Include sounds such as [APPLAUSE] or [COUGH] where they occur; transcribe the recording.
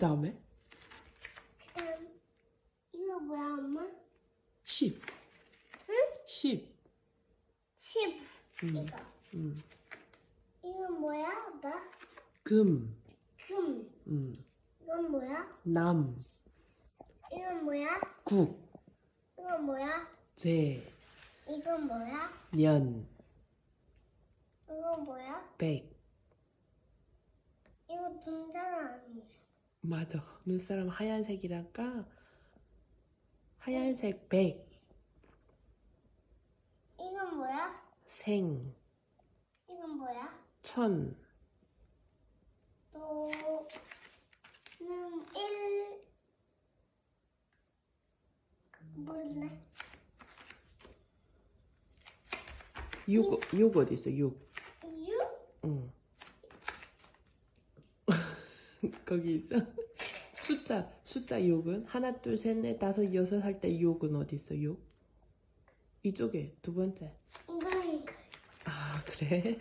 다음에 그다음 이거 뭐야 엄마? 10. 응? 10. 10 음, 이거. 음. 이건 뭐야 아빠? 금. 금. 음. 이건 뭐야? 남. 이건 뭐야? 국. 이건 뭐야? 제. 이건 뭐야? 년. 이건 뭐야? 백. 이거 눈자는 아니죠. 맞아. 눈사람 하얀색이랄까? 하얀색 백. 이건 뭐야? 생. 이건 뭐야? 천. 또는 1 모르네. 6, 6 어디 있어? 6. 6? 응. [LAUGHS] 거기 있어. 숫자, 숫자 6은? 하나, 둘, 셋, 넷, 다섯, 여섯 할때 6은 어디 있어? 6? 이쪽에 두 번째. 이거 이거. 아, 그래?